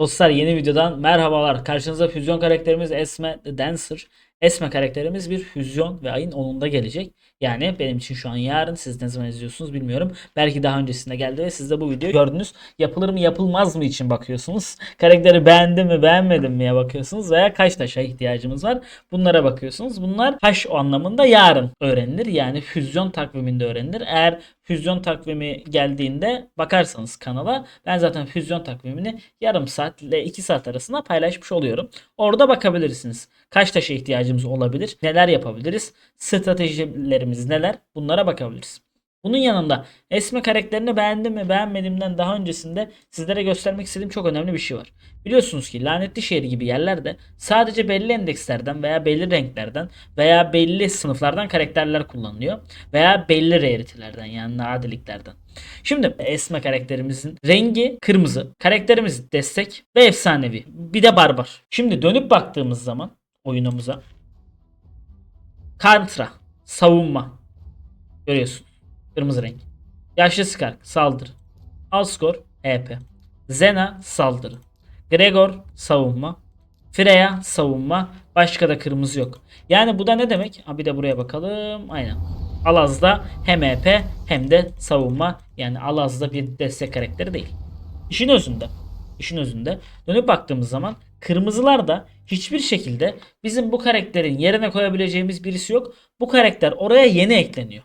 Dostlar yeni videodan merhabalar. Karşınıza füzyon karakterimiz Esme The Dancer. Esme karakterimiz bir füzyon ve ayın 10'unda gelecek. Yani benim için şu an yarın. Siz ne zaman izliyorsunuz bilmiyorum. Belki daha öncesinde geldi ve siz de bu videoyu gördünüz. Yapılır mı yapılmaz mı için bakıyorsunuz. Karakteri beğendim mi beğenmedim miye bakıyorsunuz. Veya kaç taşa ihtiyacımız var. Bunlara bakıyorsunuz. Bunlar taş o anlamında yarın öğrenilir. Yani füzyon takviminde öğrenilir. Eğer füzyon takvimi geldiğinde bakarsanız kanala ben zaten füzyon takvimini yarım saat ile 2 saat arasında paylaşmış oluyorum. Orada bakabilirsiniz. Kaç taşa ihtiyacımız olabilir? Neler yapabiliriz? Stratejilerimiz neler? Bunlara bakabiliriz. Bunun yanında Esme karakterini beğendim mi beğenmediğimden daha öncesinde sizlere göstermek istediğim çok önemli bir şey var. Biliyorsunuz ki lanetli şehir gibi yerlerde sadece belli endekslerden veya belli renklerden veya belli sınıflardan karakterler kullanılıyor. Veya belli rarity'lerden yani nadiliklerden. Şimdi Esme karakterimizin rengi kırmızı. Karakterimiz destek ve efsanevi. Bir de barbar. Şimdi dönüp baktığımız zaman oyunumuza Kantra savunma görüyorsun. Kırmızı renk. Yaşlı Skark saldırı. Alskor EP. Zena saldırı. Gregor savunma. Freya savunma. Başka da kırmızı yok. Yani bu da ne demek? Ha bir de buraya bakalım. Aynen. Alaz'da hem EP hem de savunma. Yani Alaz'da bir destek karakteri değil. İşin özünde. İşin özünde. Dönüp baktığımız zaman kırmızılar da hiçbir şekilde bizim bu karakterin yerine koyabileceğimiz birisi yok. Bu karakter oraya yeni ekleniyor.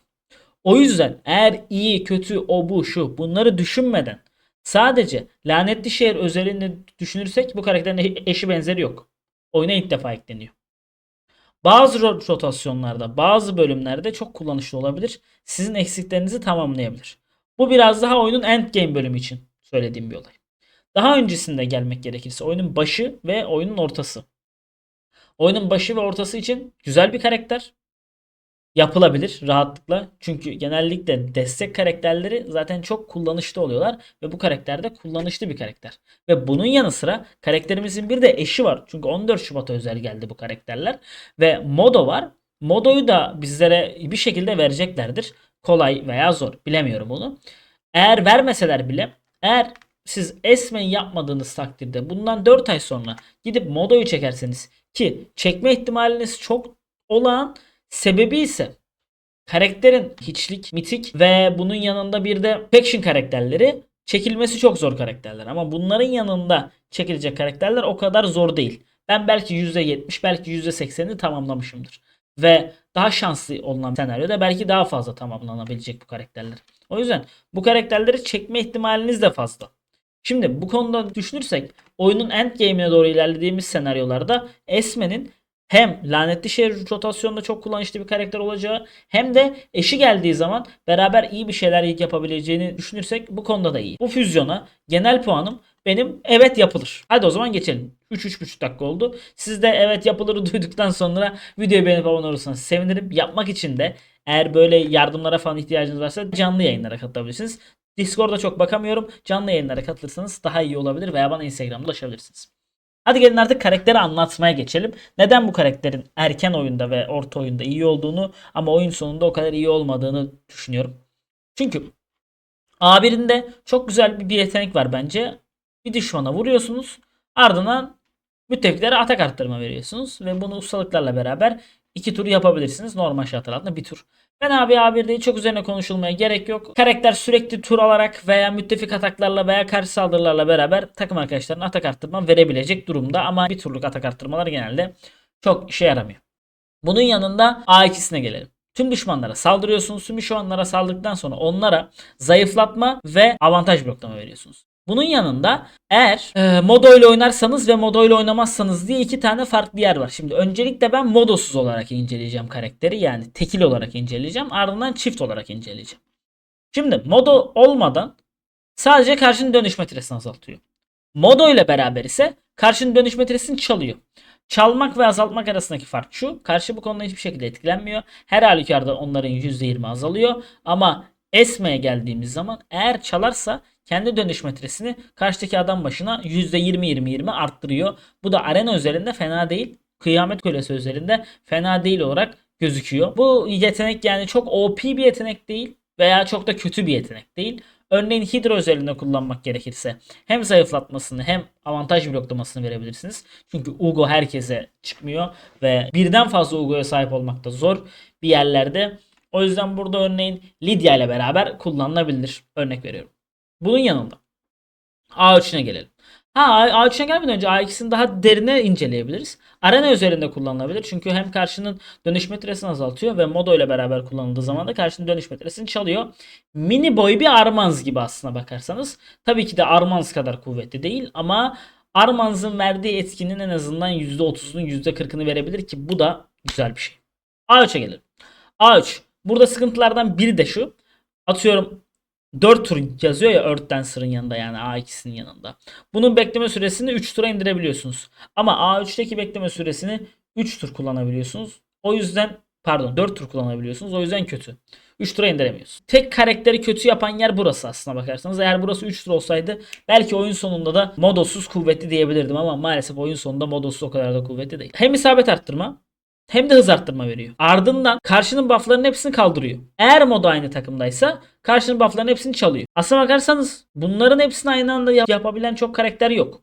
O yüzden eğer iyi, kötü, o bu, şu bunları düşünmeden sadece lanetli şehir özelini düşünürsek bu karakterin e- eşi benzeri yok. Oyuna ilk defa ekleniyor. Bazı ro- rotasyonlarda, bazı bölümlerde çok kullanışlı olabilir. Sizin eksiklerinizi tamamlayabilir. Bu biraz daha oyunun endgame bölümü için söylediğim bir olay. Daha öncesinde gelmek gerekirse oyunun başı ve oyunun ortası. Oyunun başı ve ortası için güzel bir karakter yapılabilir rahatlıkla. Çünkü genellikle destek karakterleri zaten çok kullanışlı oluyorlar ve bu karakter de kullanışlı bir karakter. Ve bunun yanı sıra karakterimizin bir de eşi var. Çünkü 14 Şubat'a özel geldi bu karakterler ve Modo var. Modo'yu da bizlere bir şekilde vereceklerdir. Kolay veya zor bilemiyorum onu. Eğer vermeseler bile eğer siz Esme'yi yapmadığınız takdirde bundan 4 ay sonra gidip Modo'yu çekerseniz ki çekme ihtimaliniz çok olağan Sebebi ise karakterin hiçlik, mitik ve bunun yanında bir de faction karakterleri çekilmesi çok zor karakterler. Ama bunların yanında çekilecek karakterler o kadar zor değil. Ben belki %70 belki %80'ini tamamlamışımdır. Ve daha şanslı olan senaryoda belki daha fazla tamamlanabilecek bu karakterler. O yüzden bu karakterleri çekme ihtimaliniz de fazla. Şimdi bu konuda düşünürsek oyunun endgame'ine doğru ilerlediğimiz senaryolarda Esme'nin hem lanetli şehir rotasyonunda çok kullanışlı bir karakter olacağı hem de eşi geldiği zaman beraber iyi bir şeyler yapabileceğini düşünürsek bu konuda da iyi. Bu füzyona genel puanım benim evet yapılır. Hadi o zaman geçelim. 3-3,5 dakika oldu. Siz de evet yapılırı duyduktan sonra videoyu beğenip abone olursanız sevinirim. Yapmak için de eğer böyle yardımlara falan ihtiyacınız varsa canlı yayınlara katılabilirsiniz. Discord'da çok bakamıyorum. Canlı yayınlara katılırsanız daha iyi olabilir veya bana Instagram'da ulaşabilirsiniz. Hadi gelin artık karakteri anlatmaya geçelim. Neden bu karakterin erken oyunda ve orta oyunda iyi olduğunu ama oyun sonunda o kadar iyi olmadığını düşünüyorum. Çünkü A1'inde çok güzel bir yetenek var bence. Bir düşmana vuruyorsunuz. Ardından müttefiklere atak arttırma veriyorsunuz. Ve bunu ustalıklarla beraber iki tur yapabilirsiniz. Normal şartlar altında bir tur. Ben abi A1 değil çok üzerine konuşulmaya gerek yok. Karakter sürekli tur alarak veya müttefik ataklarla veya karşı saldırılarla beraber takım arkadaşlarına atak arttırma verebilecek durumda. Ama bir turluk atak arttırmalar genelde çok işe yaramıyor. Bunun yanında A2'sine gelelim. Tüm düşmanlara saldırıyorsunuz. Tüm düşmanlara saldırdıktan sonra onlara zayıflatma ve avantaj bloklama veriyorsunuz. Bunun yanında eğer e, modo ile oynarsanız ve modo ile oynamazsanız diye iki tane farklı yer var. Şimdi öncelikle ben modosuz olarak inceleyeceğim karakteri. Yani tekil olarak inceleyeceğim. Ardından çift olarak inceleyeceğim. Şimdi modo olmadan sadece karşının dönüş metresini azaltıyor. Modo ile beraber ise karşının dönüş metresini çalıyor. Çalmak ve azaltmak arasındaki fark şu. Karşı bu konuda hiçbir şekilde etkilenmiyor. Her halükarda onların %20 azalıyor. Ama Esme'ye geldiğimiz zaman eğer çalarsa kendi dönüş metresini karşıdaki adam başına %20-20-20 arttırıyor. Bu da arena üzerinde fena değil. Kıyamet Kulesi üzerinde fena değil olarak gözüküyor. Bu yetenek yani çok OP bir yetenek değil veya çok da kötü bir yetenek değil. Örneğin Hydra özelliğinde kullanmak gerekirse hem zayıflatmasını hem avantaj bloklamasını verebilirsiniz. Çünkü Ugo herkese çıkmıyor ve birden fazla Ugo'ya sahip olmak da zor bir yerlerde. O yüzden burada örneğin Lydia ile beraber kullanılabilir. Örnek veriyorum. Bunun yanında A3'üne gelelim. Ha A3'üne gelmeden önce A2'sini daha derine inceleyebiliriz. Arena üzerinde kullanılabilir. Çünkü hem karşının dönüş metresini azaltıyor ve Modo ile beraber kullanıldığı zaman da karşının dönüş metresini çalıyor. Mini boy bir Armanz gibi aslına bakarsanız. Tabii ki de Armanz kadar kuvvetli değil ama Armanz'ın verdiği etkinin en azından %30'unu %40'ını verebilir ki bu da güzel bir şey. A3'e gelelim. A3. Burada sıkıntılardan biri de şu. Atıyorum 4 tur yazıyor ya Earth Dancer'ın yanında yani A2'sinin yanında. Bunun bekleme süresini 3 tura indirebiliyorsunuz. Ama A3'teki bekleme süresini 3 tur kullanabiliyorsunuz. O yüzden pardon 4 tur kullanabiliyorsunuz. O yüzden kötü. 3 tura indiremiyorsunuz. Tek karakteri kötü yapan yer burası aslına bakarsanız. Eğer burası 3 tur olsaydı belki oyun sonunda da modosuz kuvvetli diyebilirdim ama maalesef oyun sonunda modosuz o kadar da kuvvetli değil. Hem isabet arttırma hem de hız arttırma veriyor. Ardından karşının bufflarının hepsini kaldırıyor. Eğer modu aynı takımdaysa karşının bufflarının hepsini çalıyor. Aslına bakarsanız bunların hepsini aynı anda yap- yapabilen çok karakter yok.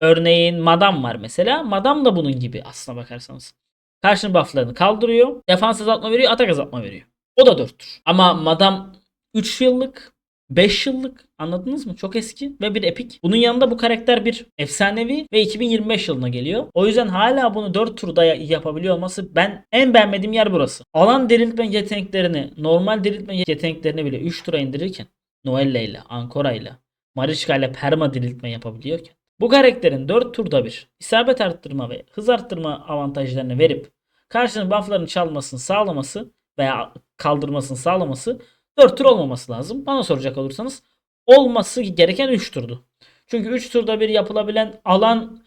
Örneğin Madam var mesela. Madam da bunun gibi aslına bakarsanız. Karşının bufflarını kaldırıyor. Defans azaltma veriyor. Atak azaltma veriyor. O da 4'tür. Ama Madam 3 yıllık 5 yıllık anladınız mı? Çok eski ve bir epik. Bunun yanında bu karakter bir efsanevi ve 2025 yılına geliyor. O yüzden hala bunu 4 turda ya- yapabiliyor olması ben en beğenmediğim yer burası. Alan diriltme yeteneklerini, normal diriltme yeteneklerini bile 3 tura indirirken Noella ile, Ankora ile, Marichka ile perma diriltme yapabiliyorken bu karakterin 4 turda bir isabet arttırma ve hız arttırma avantajlarını verip karşının bufflarını çalmasını sağlaması veya kaldırmasını sağlaması 4 tur olmaması lazım. Bana soracak olursanız olması gereken 3 turdu. Çünkü 3 turda bir yapılabilen alan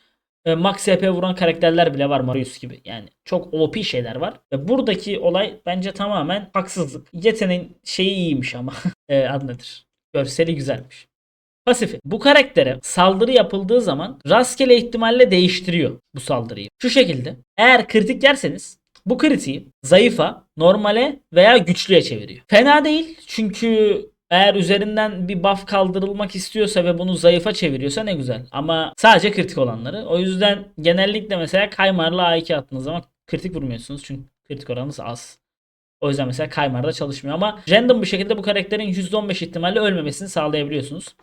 e, max HP vuran karakterler bile var Marius gibi. Yani çok OP şeyler var. Ve buradaki olay bence tamamen haksızlık. Yeteneğin şeyi iyiymiş ama. e, adı nedir? Görseli güzelmiş. Pasifi. Bu karaktere saldırı yapıldığı zaman rastgele ihtimalle değiştiriyor bu saldırıyı. Şu şekilde. Eğer kritik yerseniz bu kritiği zayıfa, normale veya güçlüye çeviriyor. Fena değil çünkü eğer üzerinden bir buff kaldırılmak istiyorsa ve bunu zayıfa çeviriyorsa ne güzel. Ama sadece kritik olanları. O yüzden genellikle mesela Kaymar'la A2 attığınız zaman kritik vurmuyorsunuz. Çünkü kritik oranınız az. O yüzden mesela Kaymar'da çalışmıyor ama random bir şekilde bu karakterin %15 ihtimalle ölmemesini sağlayabiliyorsunuz.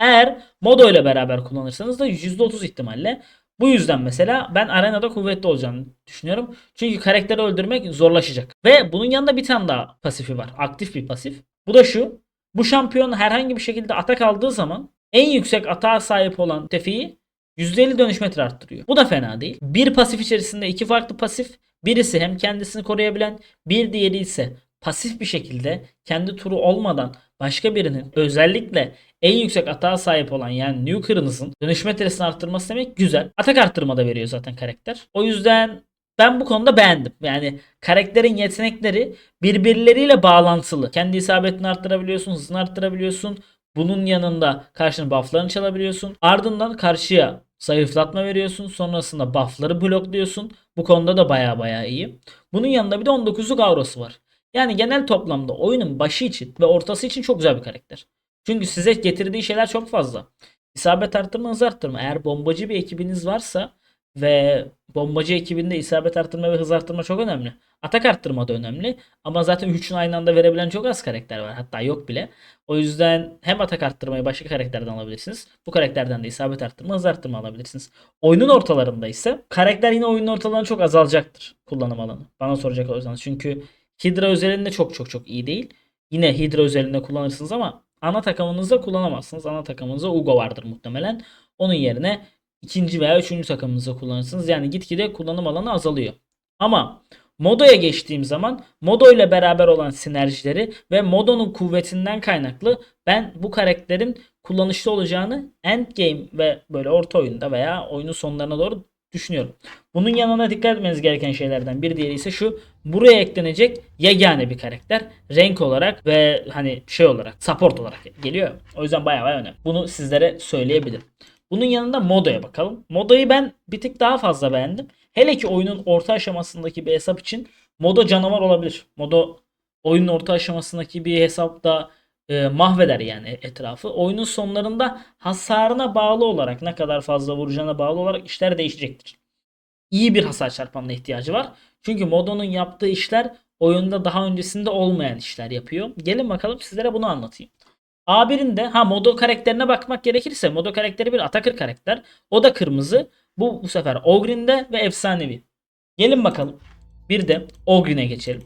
Eğer Modo ile beraber kullanırsanız da %30 ihtimalle. Bu yüzden mesela ben arenada kuvvetli olacağını düşünüyorum. Çünkü karakteri öldürmek zorlaşacak. Ve bunun yanında bir tane daha pasifi var. Aktif bir pasif. Bu da şu. Bu şampiyon herhangi bir şekilde atak aldığı zaman en yüksek atağa sahip olan tefiyi %50 dönüş metre arttırıyor. Bu da fena değil. Bir pasif içerisinde iki farklı pasif. Birisi hem kendisini koruyabilen bir diğeri ise pasif bir şekilde kendi turu olmadan başka birinin özellikle en yüksek atağa sahip olan yani Nuker'ınızın dönüş metresini arttırması demek güzel. Atak arttırma da veriyor zaten karakter. O yüzden ben bu konuda beğendim. Yani karakterin yetenekleri birbirleriyle bağlantılı. Kendi isabetini arttırabiliyorsun, hızını arttırabiliyorsun. Bunun yanında karşının bufflarını çalabiliyorsun. Ardından karşıya zayıflatma veriyorsun. Sonrasında buffları blokluyorsun. Bu konuda da baya baya iyi. Bunun yanında bir de 19'luk aurası var. Yani genel toplamda oyunun başı için ve ortası için çok güzel bir karakter. Çünkü size getirdiği şeyler çok fazla. İsabet arttırma, hız arttırma. Eğer bombacı bir ekibiniz varsa ve bombacı ekibinde isabet arttırma ve hız arttırma çok önemli. Atak arttırma da önemli. Ama zaten üçünü aynı anda verebilen çok az karakter var. Hatta yok bile. O yüzden hem atak arttırmayı başka karakterden alabilirsiniz. Bu karakterden de isabet arttırma, hız arttırma alabilirsiniz. Oyunun ortalarında ise karakter yine oyunun ortalarında çok azalacaktır kullanım alanı. Bana soracak olursanız. Çünkü Hydra özelinde çok çok çok iyi değil. Yine Hydra özelinde kullanırsınız ama ana takımınızda kullanamazsınız. Ana takımınızda Ugo vardır muhtemelen. Onun yerine ikinci veya üçüncü takımınızda kullanırsınız. Yani gitgide kullanım alanı azalıyor. Ama Modo'ya geçtiğim zaman Modo ile beraber olan sinerjileri ve Modo'nun kuvvetinden kaynaklı ben bu karakterin kullanışlı olacağını endgame ve böyle orta oyunda veya oyunun sonlarına doğru düşünüyorum. Bunun yanına dikkat etmeniz gereken şeylerden bir diğeri ise şu. Buraya eklenecek yegane bir karakter. Renk olarak ve hani şey olarak support olarak geliyor. O yüzden bayağı bayağı önemli. Bunu sizlere söyleyebilirim. Bunun yanında Modo'ya bakalım. Modo'yu ben bir tık daha fazla beğendim. Hele ki oyunun orta aşamasındaki bir hesap için Modo canavar olabilir. Modo oyunun orta aşamasındaki bir hesapta e, mahveder yani etrafı. Oyunun sonlarında hasarına bağlı olarak ne kadar fazla vuracağına bağlı olarak işler değişecektir. İyi bir hasar çarpanına ihtiyacı var. Çünkü Modo'nun yaptığı işler oyunda daha öncesinde olmayan işler yapıyor. Gelin bakalım sizlere bunu anlatayım. A1'in de ha Modo karakterine bakmak gerekirse Modo karakteri bir Atakır karakter. O da kırmızı. Bu bu sefer Ogrin'de ve efsanevi. Gelin bakalım. Bir de Ogrin'e geçelim.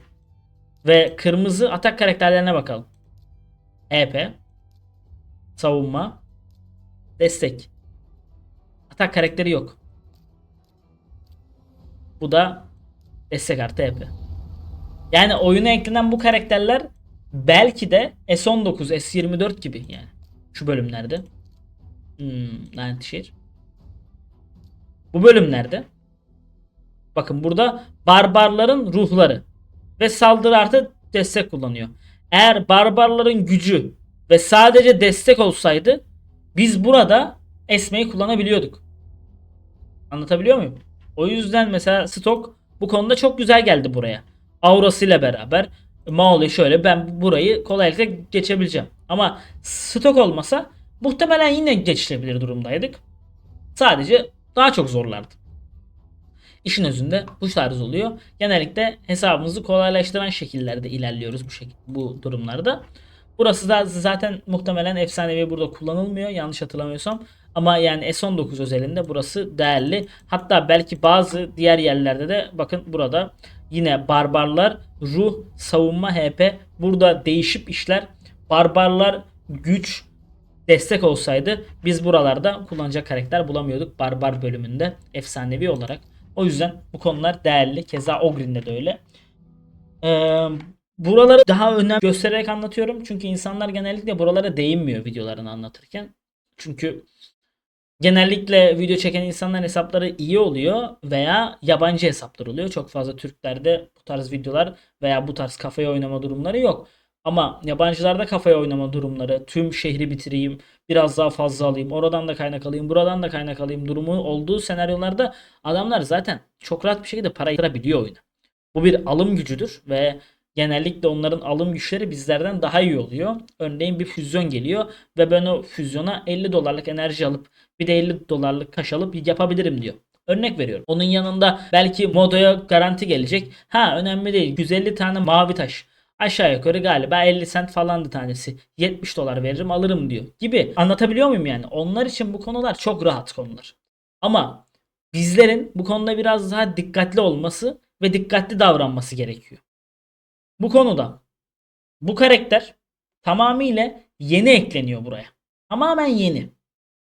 Ve kırmızı atak karakterlerine bakalım. EP savunma destek. Atak karakteri yok. Bu da destek artı EP. Yani oyuna eklenen bu karakterler belki de S19, S24 gibi yani. Şu bölümlerde. Hmm, Lanet Bu bölümlerde. Bakın burada barbarların ruhları ve saldırı artı destek kullanıyor. Eğer barbarların gücü ve sadece destek olsaydı biz burada esmeyi kullanabiliyorduk. Anlatabiliyor muyum? O yüzden mesela stok bu konuda çok güzel geldi buraya. Aurasıyla beraber Maoli şöyle ben burayı kolaylıkla geçebileceğim. Ama stok olmasa muhtemelen yine geçilebilir durumdaydık. Sadece daha çok zorlardı. İşin özünde bu tarz oluyor. Genellikle hesabımızı kolaylaştıran şekillerde ilerliyoruz bu şekilde bu durumlarda. Burası da zaten muhtemelen efsanevi burada kullanılmıyor yanlış hatırlamıyorsam. Ama yani S19 özelinde burası değerli. Hatta belki bazı diğer yerlerde de bakın burada yine barbarlar ruh savunma HP burada değişip işler. Barbarlar güç destek olsaydı biz buralarda kullanacak karakter bulamıyorduk barbar bölümünde efsanevi olarak. O yüzden bu konular değerli. Keza Ogrin'de de öyle. Ee, buraları daha önem göstererek anlatıyorum. Çünkü insanlar genellikle buralara değinmiyor videolarını anlatırken. Çünkü genellikle video çeken insanların hesapları iyi oluyor veya yabancı hesaplar oluyor. Çok fazla Türklerde bu tarz videolar veya bu tarz kafaya oynama durumları yok. Ama yabancılarda kafaya oynama durumları, tüm şehri bitireyim, biraz daha fazla alayım, oradan da kaynak alayım, buradan da kaynak alayım durumu olduğu senaryolarda adamlar zaten çok rahat bir şekilde para yatırabiliyor oyuna. Bu bir alım gücüdür ve genellikle onların alım güçleri bizlerden daha iyi oluyor. Örneğin bir füzyon geliyor ve ben o füzyona 50 dolarlık enerji alıp bir de 50 dolarlık kaş alıp yapabilirim diyor. Örnek veriyorum. Onun yanında belki modoya garanti gelecek. Ha önemli değil. 150 tane mavi taş. Aşağı yukarı galiba 50 cent falandı tanesi. 70 dolar veririm alırım diyor. Gibi. Anlatabiliyor muyum yani? Onlar için bu konular çok rahat konular. Ama bizlerin bu konuda biraz daha dikkatli olması ve dikkatli davranması gerekiyor. Bu konuda bu karakter tamamıyla yeni ekleniyor buraya. Tamamen yeni.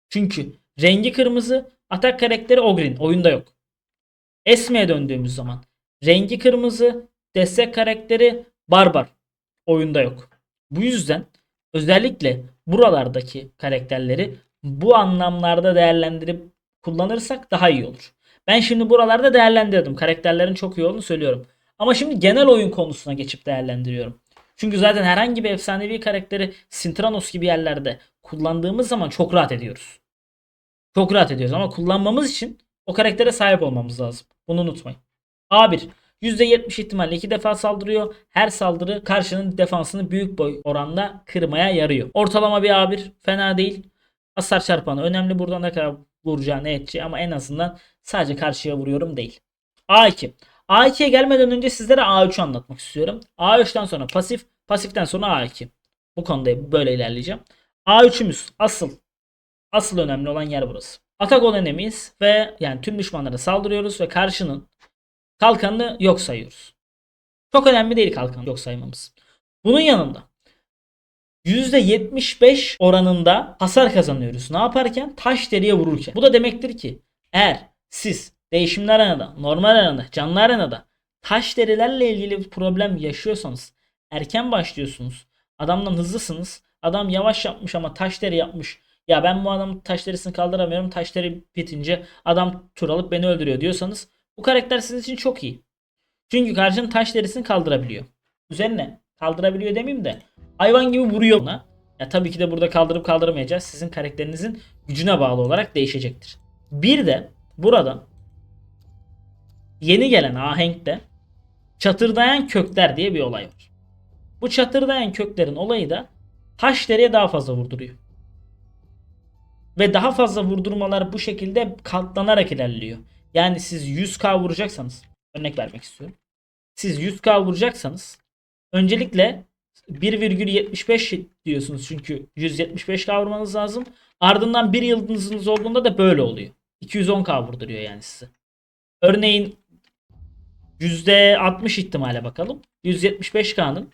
Çünkü rengi kırmızı, atak karakteri Ogrin oyunda yok. Esme'ye döndüğümüz zaman rengi kırmızı, destek karakteri Barbar oyunda yok. Bu yüzden özellikle buralardaki karakterleri bu anlamlarda değerlendirip kullanırsak daha iyi olur. Ben şimdi buralarda değerlendirdim. Karakterlerin çok iyi olduğunu söylüyorum. Ama şimdi genel oyun konusuna geçip değerlendiriyorum. Çünkü zaten herhangi bir efsanevi karakteri Sintranos gibi yerlerde kullandığımız zaman çok rahat ediyoruz. Çok rahat ediyoruz ama kullanmamız için o karaktere sahip olmamız lazım. Bunu unutmayın. A1 %70 ihtimalle iki defa saldırıyor. Her saldırı karşının defansını büyük boy oranda kırmaya yarıyor. Ortalama bir A1 fena değil. Hasar çarpanı önemli. Burada ne kadar vuracağı ne edeceği ama en azından sadece karşıya vuruyorum değil. A2. A2'ye gelmeden önce sizlere A3 anlatmak istiyorum. A3'ten sonra pasif, pasiften sonra A2. Bu konuda böyle ilerleyeceğim. A3'ümüz asıl asıl önemli olan yer burası. Atak olan enemiyiz ve yani tüm düşmanlara saldırıyoruz ve karşının kalkanını yok sayıyoruz. Çok önemli değil kalkanı yok saymamız. Bunun yanında %75 oranında hasar kazanıyoruz. Ne yaparken? Taş deriye vururken. Bu da demektir ki eğer siz değişimli arenada, normal arenada, canlı arenada taş derilerle ilgili bir problem yaşıyorsanız erken başlıyorsunuz. Adamdan hızlısınız. Adam yavaş yapmış ama taş deri yapmış. Ya ben bu adamın taş derisini kaldıramıyorum. Taş deri bitince adam tur alıp beni öldürüyor diyorsanız bu karakter sizin için çok iyi. Çünkü karşının taş derisini kaldırabiliyor. Üzerine kaldırabiliyor demeyeyim de hayvan gibi vuruyor buna. Ya tabii ki de burada kaldırıp kaldıramayacağız. Sizin karakterinizin gücüne bağlı olarak değişecektir. Bir de burada yeni gelen ahenkte çatırdayan kökler diye bir olay var. Bu çatırdayan köklerin olayı da taş deriye daha fazla vurduruyor. Ve daha fazla vurdurmalar bu şekilde katlanarak ilerliyor. Yani siz 100k vuracaksanız örnek vermek istiyorum. Siz 100k vuracaksanız öncelikle 1,75 diyorsunuz çünkü 175k vurmanız lazım. Ardından bir yıldızınız olduğunda da böyle oluyor. 210k vurduruyor yani size. Örneğin %60 ihtimale bakalım. 175k'nın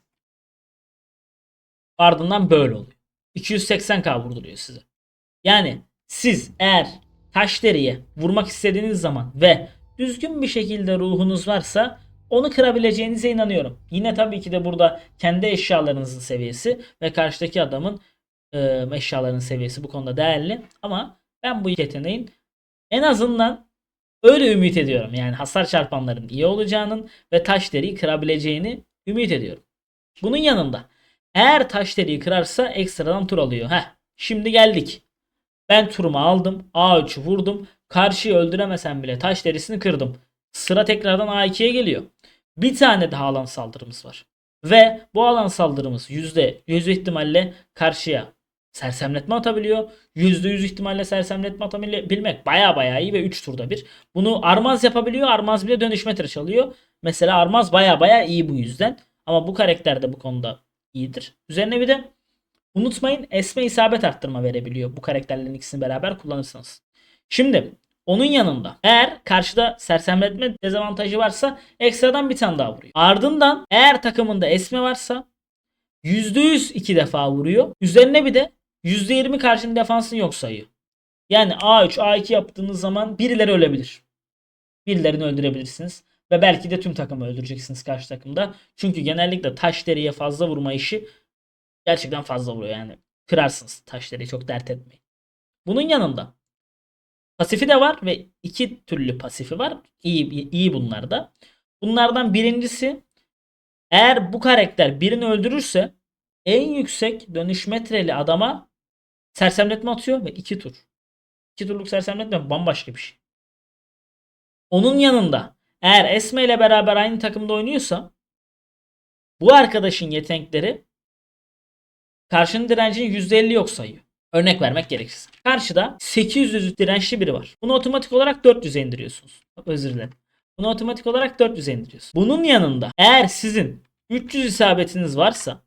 ardından böyle oluyor. 280k vurduruyor size. Yani siz eğer taş deriye vurmak istediğiniz zaman ve düzgün bir şekilde ruhunuz varsa onu kırabileceğinize inanıyorum. Yine tabii ki de burada kendi eşyalarınızın seviyesi ve karşıdaki adamın e, eşyalarının seviyesi bu konuda değerli. Ama ben bu yeteneğin en azından öyle ümit ediyorum. Yani hasar çarpanların iyi olacağının ve taş deriyi kırabileceğini ümit ediyorum. Bunun yanında eğer taş deriyi kırarsa ekstradan tur alıyor. Heh, şimdi geldik. Ben turumu aldım. A3'ü vurdum. Karşıyı öldüremesem bile taş derisini kırdım. Sıra tekrardan A2'ye geliyor. Bir tane daha alan saldırımız var. Ve bu alan saldırımız %100 ihtimalle karşıya sersemletme atabiliyor. %100 ihtimalle sersemletme atabilmek baya baya iyi ve 3 turda bir. Bunu Armaz yapabiliyor. Armaz bile dönüşme tıraş alıyor. Mesela Armaz baya baya iyi bu yüzden. Ama bu karakter de bu konuda iyidir. Üzerine bir de unutmayın esme isabet arttırma verebiliyor bu karakterlerin ikisini beraber kullanırsanız. Şimdi onun yanında eğer karşıda sersemletme dezavantajı varsa ekstradan bir tane daha vuruyor. Ardından eğer takımında esme varsa %100 iki defa vuruyor. Üzerine bir de %20 karşının defansını yok sayıyor. Yani A3, A2 yaptığınız zaman birileri ölebilir. Birilerini öldürebilirsiniz. Ve belki de tüm takımı öldüreceksiniz karşı takımda. Çünkü genellikle taş deriye fazla vurma işi gerçekten fazla vuruyor yani. Kırarsınız taş deriyi çok dert etmeyin. Bunun yanında pasifi de var ve iki türlü pasifi var. İyi, iyi bunlar da. Bunlardan birincisi eğer bu karakter birini öldürürse en yüksek dönüş metreli adama sersemletme atıyor ve iki tur. İki turluk sersemletme bambaşka bir şey. Onun yanında eğer Esme ile beraber aynı takımda oynuyorsa bu arkadaşın yetenekleri karşının direncinin %50 yok sayıyor. Örnek vermek gerekirse. Karşıda 800 dirençli biri var. Bunu otomatik olarak 400'e indiriyorsunuz. Özür dilerim. Bunu otomatik olarak 400'e indiriyorsunuz. Bunun yanında eğer sizin 300 isabetiniz varsa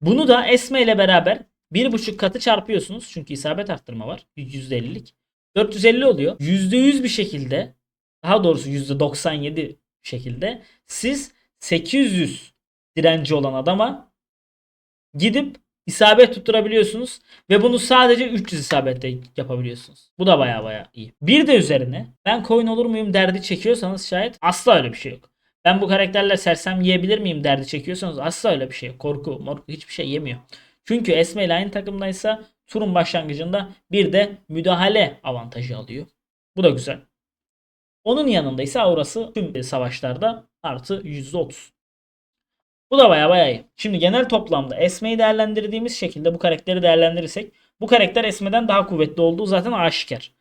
bunu da esme ile beraber 1.5 katı çarpıyorsunuz. Çünkü isabet arttırma var. %50'lik. 450 oluyor. %100 bir şekilde daha doğrusu %97 şekilde siz 800 direnci olan adama gidip isabet tutturabiliyorsunuz ve bunu sadece 300 isabette yapabiliyorsunuz. Bu da baya baya iyi. Bir de üzerine ben coin olur muyum derdi çekiyorsanız şayet asla öyle bir şey yok. Ben bu karakterler sersem yiyebilir miyim derdi çekiyorsanız asla öyle bir şey yok. Korku, morku hiçbir şey yemiyor. Çünkü Esme ile aynı takımdaysa turun başlangıcında bir de müdahale avantajı alıyor. Bu da güzel. Onun yanında ise aurası tüm savaşlarda artı %30. Bu da baya baya iyi. Şimdi genel toplamda Esme'yi değerlendirdiğimiz şekilde bu karakteri değerlendirirsek bu karakter Esme'den daha kuvvetli olduğu zaten aşikar.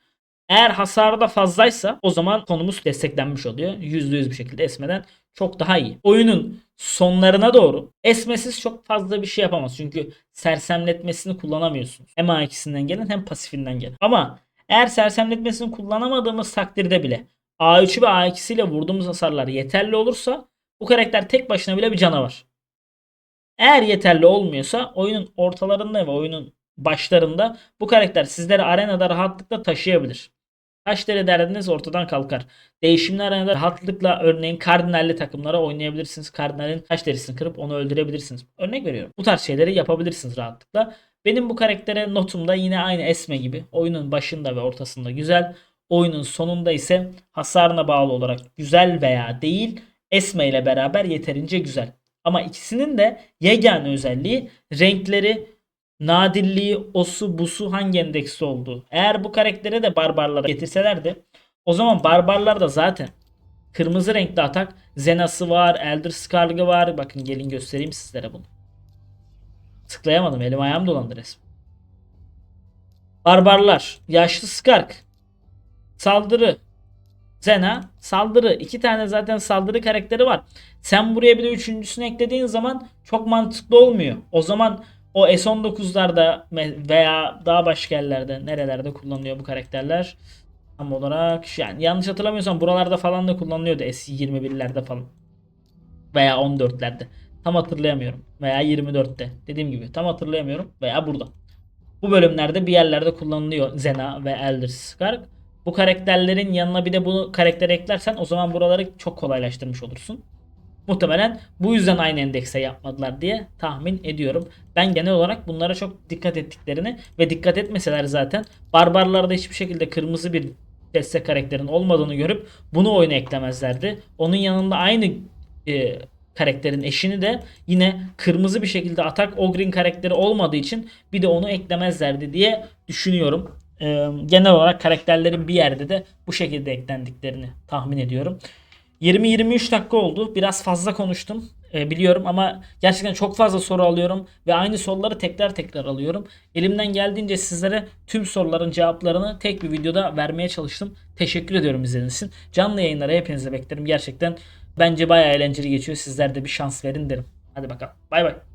Eğer hasarı da fazlaysa o zaman konumuz desteklenmiş oluyor. %100 bir şekilde Esme'den çok daha iyi. Oyunun sonlarına doğru Esme'siz çok fazla bir şey yapamaz. Çünkü sersemletmesini kullanamıyorsunuz. Hem A2'sinden gelen hem pasifinden gelen. Ama eğer sersemletmesini kullanamadığımız takdirde bile A3'ü ve A2'si ile vurduğumuz hasarlar yeterli olursa bu karakter tek başına bile bir canavar. Eğer yeterli olmuyorsa oyunun ortalarında ve oyunun başlarında bu karakter sizleri arenada rahatlıkla taşıyabilir. Dere derdiniz ortadan kalkar. Değişimli arenada rahatlıkla örneğin kardinalli takımlara oynayabilirsiniz. Kardinalin taş derisini kırıp onu öldürebilirsiniz. Örnek veriyorum. Bu tarz şeyleri yapabilirsiniz rahatlıkla. Benim bu karaktere notumda yine aynı Esme gibi. Oyunun başında ve ortasında güzel. Oyunun sonunda ise hasarına bağlı olarak güzel veya değil Esme ile beraber yeterince güzel. Ama ikisinin de yegane özelliği renkleri, nadirliği, osu, busu hangi endekste olduğu. Eğer bu karaktere de barbarlara getirselerdi o zaman barbarlar da zaten kırmızı renkli atak Zena'sı var, Elder Skarg'ı var. Bakın gelin göstereyim sizlere bunu. Tıklayamadım. Elim ayağım dolandı resmen. Barbarlar. Yaşlı Skark. Saldırı. Zena. Saldırı. iki tane zaten saldırı karakteri var. Sen buraya bir de üçüncüsünü eklediğin zaman çok mantıklı olmuyor. O zaman O S19'larda me- veya daha başka yerlerde nerelerde kullanılıyor bu karakterler? Tam olarak yani yanlış hatırlamıyorsam buralarda falan da kullanılıyordu S21'lerde falan. Veya 14'lerde. Tam hatırlayamıyorum. Veya 24'te. Dediğim gibi tam hatırlayamıyorum. Veya burada. Bu bölümlerde bir yerlerde kullanılıyor Zena ve Elder Skark. Bu karakterlerin yanına bir de bunu karakter eklersen o zaman buraları çok kolaylaştırmış olursun. Muhtemelen bu yüzden aynı endekse yapmadılar diye tahmin ediyorum. Ben genel olarak bunlara çok dikkat ettiklerini ve dikkat etmeseler zaten barbarlarda hiçbir şekilde kırmızı bir destek karakterin olmadığını görüp bunu oyuna eklemezlerdi. Onun yanında aynı e, karakterin eşini de yine kırmızı bir şekilde atak Ogrin karakteri olmadığı için bir de onu eklemezlerdi diye düşünüyorum. E, genel olarak karakterlerin bir yerde de bu şekilde eklendiklerini tahmin ediyorum. 20-23 dakika oldu. Biraz fazla konuştum. E, biliyorum ama gerçekten çok fazla soru alıyorum ve aynı soruları tekrar tekrar alıyorum. Elimden geldiğince sizlere tüm soruların cevaplarını tek bir videoda vermeye çalıştım. Teşekkür ediyorum izlediğiniz için. Canlı yayınlara hepinizi beklerim. Gerçekten bence bayağı eğlenceli geçiyor. Sizler de bir şans verin derim. Hadi bakalım. Bay bay.